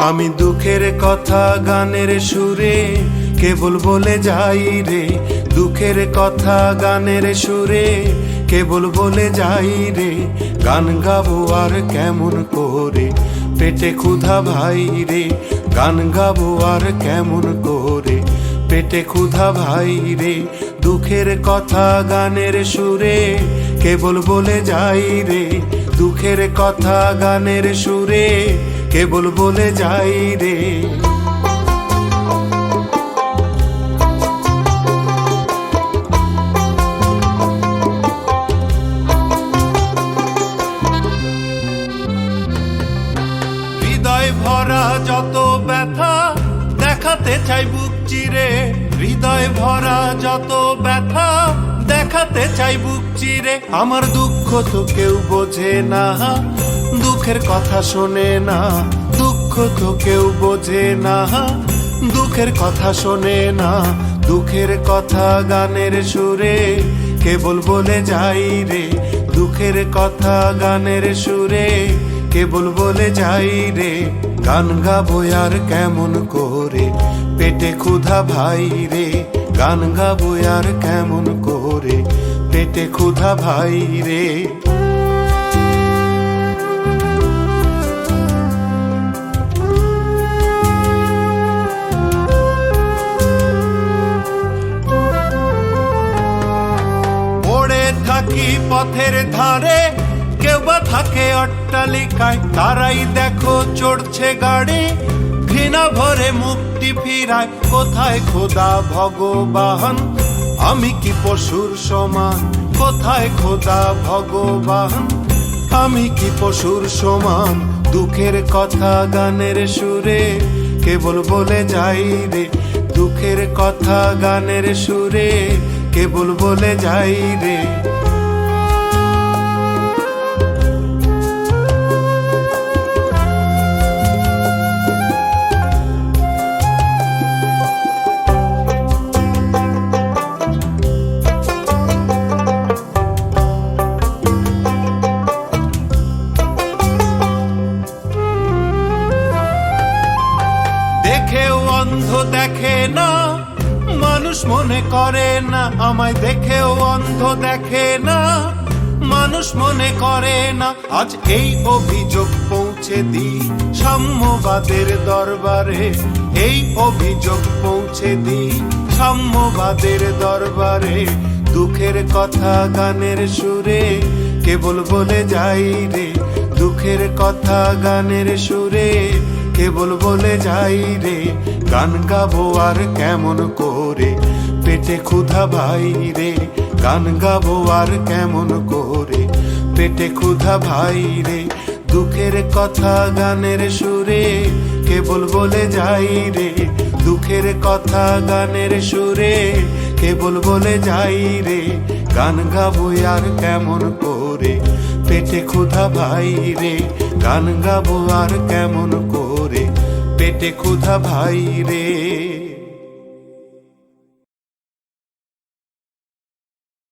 আমি দুঃখের কথা গানের সুরে, কেবল বলে যাই রে। দুঃখের কথা গানের সুরে, কেবল বলে যাই রে। গান গাবো আর কেমন করে? পেটে ক্ষুধা ভাই রে। গান গাবো আর কেমন করে? পেটে ক্ষুধা ভাই রে। দুঃখের কথা গানের সুরে, কেবল বলে যাই রে। দুঃখের কথা গানের সুরে কেবল বলে যাই রে। হৃদয় ভরা যত ব্যথা দেখাতে চাই বুক চিরে। হৃদয় ভরা যত ব্যথা দেখাতে চাই বুক চিরে। আমার দুঃখ তো কেউ বোঝে না। দুঃখের কথা শোনে না, দুঃখ তো কেউ বোঝে না। দুঃখের কথা শোনে না, দুঃখের কথা গানের সুরে। কেবল বলে যাই রে, দুঃখের কথা গানের সুরে। কেবল বলে যাই রে, গান গাবো আর কেমন করে? পেটে ক্ষুধা ভাই রে, গান গাবো আর কেমন করে? পেটে ক্ষুধা ভাই রে। থাকি পথের ধারে, কেউ বা থাকে অট্টালিকায়, তারাই দেখো চড়ছে গাড়ি, ঘৃণা ভরে মুক্তি ফিরায়, কোথায় খোদা ভগবান? আমি কি পশুর সমান? কোথায় খোদা ভগবান? আমি কি পশুর সমান? দুঃখের কথা গানের সুরে, কেবল বলে যাই রে, দুঃখের কথা গানের সুরে। কেবল বলে যাই রে। অন্ধ দেখে না মানুষ মনে করে না, আমায় দেখেও অন্ধ দেখে না। মানুষ মনে করে না, আজ এই অভিযোগ পৌঁছে দি সাম্যবাদের দরবারে। এই অভিযোগ পৌঁছে দি সাম্যবাদের দরবারে। দুঃখের কথা গানের সুরে, কেবল বলে যাই রে। দুঃখের কথা গানের সুরে, কেবল বলে যাই রে। গান গাবো আর কেমন করে? পেটে ক্ষুধা ভাই রে গান গাবো আর কেমন করে? পেটে ক্ষুধা ভাই রে দুঃখের কথা গানের সুরে কেবল বলে যাই রে। দুঃখের কথা গানের সুরে কেবল বলে যাই রে। গান গাবো আর কেমন করে? পেটে ক্ষুধা ভাই রে গান গাবো আর কেমন পেটে ক্ষুধা ভাই রে।